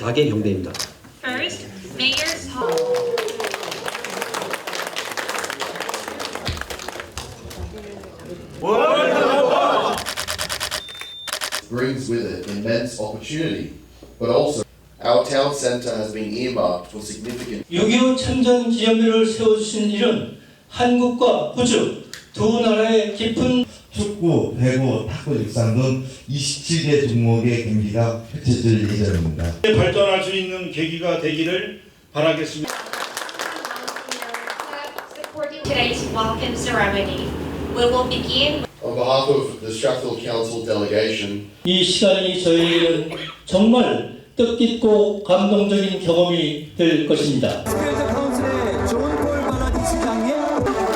자개 경대입니다. First, Mayor's Hall. brings with it immense opportunity, but also our town centre has been earmarked for significant 6.25 참전 기념비를 세워주신 일은 한국과 호주 두 나라의 깊은 축구, 배구, 탁구, 육상 등 27개 종목의 경기가 펼쳐질 예정입니다. 발전할 수 있는 계기가 되기를 바라겠습니다. On behalf of the Sheffield Council delegation. 이 시간이 저희는 정말 뜻깊고 감동적인 경험이 될 것입니다. 시장님.